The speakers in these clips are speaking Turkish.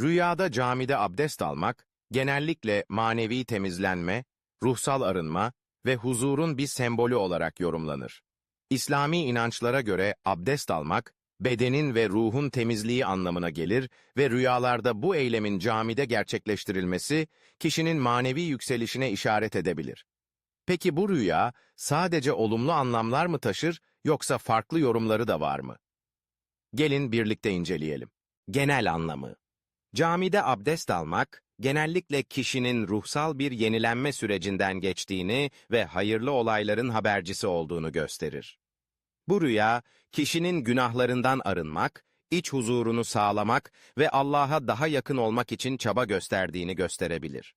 Rüyada camide abdest almak, genellikle manevi temizlenme, ruhsal arınma ve huzurun bir sembolü olarak yorumlanır. İslami inançlara göre abdest almak, bedenin ve ruhun temizliği anlamına gelir ve rüyalarda bu eylemin camide gerçekleştirilmesi, kişinin manevi yükselişine işaret edebilir. Peki bu rüya sadece olumlu anlamlar mı taşır yoksa farklı yorumları da var mı? Gelin birlikte inceleyelim. Genel anlamı Camide abdest almak, genellikle kişinin ruhsal bir yenilenme sürecinden geçtiğini ve hayırlı olayların habercisi olduğunu gösterir. Bu rüya, kişinin günahlarından arınmak, iç huzurunu sağlamak ve Allah'a daha yakın olmak için çaba gösterdiğini gösterebilir.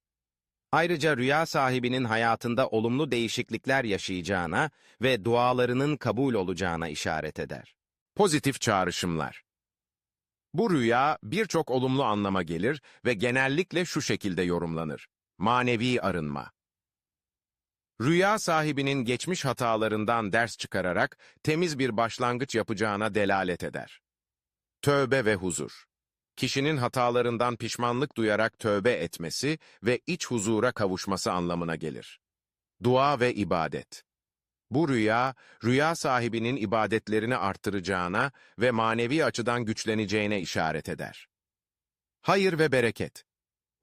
Ayrıca rüya sahibinin hayatında olumlu değişiklikler yaşayacağına ve dualarının kabul olacağına işaret eder. Pozitif çağrışımlar Bu rüya birçok olumlu anlama gelir ve genellikle şu şekilde yorumlanır. Manevi arınma. Rüya sahibinin geçmiş hatalarından ders çıkararak temiz bir başlangıç yapacağına delalet eder. Tövbe ve huzur. Kişinin hatalarından pişmanlık duyarak tövbe etmesi ve iç huzura kavuşması anlamına gelir. Dua ve ibadet. Bu rüya, rüya sahibinin ibadetlerini arttıracağına ve manevi açıdan güçleneceğine işaret eder. Hayır ve bereket.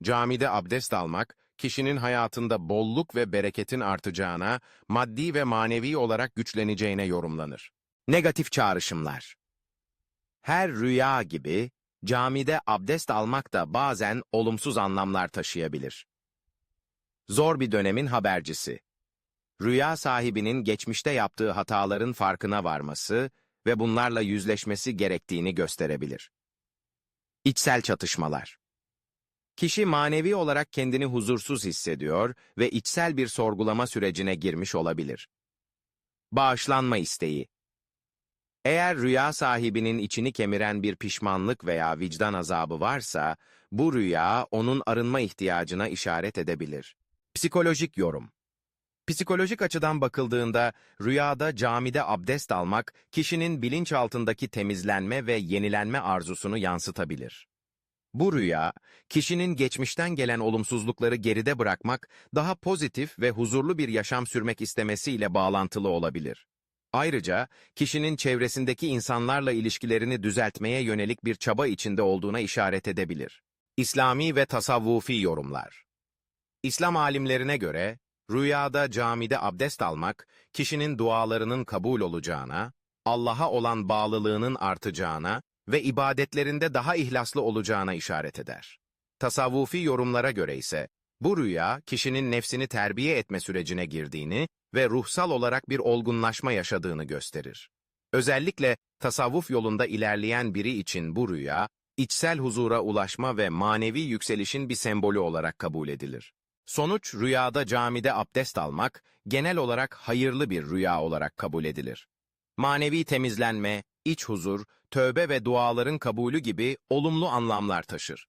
Camide abdest almak, kişinin hayatında bolluk ve bereketin artacağına, maddi ve manevi olarak güçleneceğine yorumlanır. Negatif çağrışımlar Her rüya gibi, camide abdest almak da bazen olumsuz anlamlar taşıyabilir. Zor bir dönemin habercisi. Rüya sahibinin geçmişte yaptığı hataların farkına varması ve bunlarla yüzleşmesi gerektiğini gösterebilir. İçsel çatışmalar Kişi manevi olarak kendini huzursuz hissediyor ve içsel bir sorgulama sürecine girmiş olabilir. Bağışlanma isteği Eğer rüya sahibinin içini kemiren bir pişmanlık veya vicdan azabı varsa, bu rüya onun arınma ihtiyacına işaret edebilir. Psikolojik yorum Psikolojik açıdan bakıldığında, rüyada camide abdest almak, kişinin bilinçaltındaki temizlenme ve yenilenme arzusunu yansıtabilir. Bu rüya, kişinin geçmişten gelen olumsuzlukları geride bırakmak, daha pozitif ve huzurlu bir yaşam sürmek istemesiyle bağlantılı olabilir. Ayrıca, kişinin çevresindeki insanlarla ilişkilerini düzeltmeye yönelik bir çaba içinde olduğuna işaret edebilir. İslami ve tasavvufi yorumlar İslam alimlerine göre, rüyada camide abdest almak, kişinin dualarının kabul olacağına, Allah'a olan bağlılığının artacağına ve ibadetlerinde daha ihlaslı olacağına işaret eder. Tasavvufi yorumlara göre ise, bu rüya kişinin nefsini terbiye etme sürecine girdiğini ve ruhsal olarak bir olgunlaşma yaşadığını gösterir. Özellikle tasavvuf yolunda ilerleyen biri için bu rüya, içsel huzura ulaşma ve manevi yükselişin bir sembolü olarak kabul edilir. Sonuç rüyada camide abdest almak, genel olarak hayırlı bir rüya olarak kabul edilir. Manevi temizlenme, iç huzur, tövbe ve duaların kabulü gibi olumlu anlamlar taşır.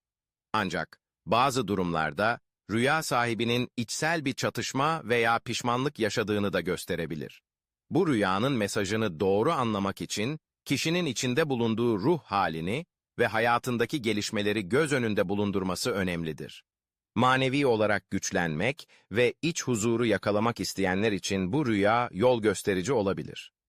Ancak bazı durumlarda rüya sahibinin içsel bir çatışma veya pişmanlık yaşadığını da gösterebilir. Bu rüyanın mesajını doğru anlamak için kişinin içinde bulunduğu ruh halini ve hayatındaki gelişmeleri göz önünde bulundurması önemlidir. Manevi olarak güçlenmek ve iç huzuru yakalamak isteyenler için bu rüya yol gösterici olabilir.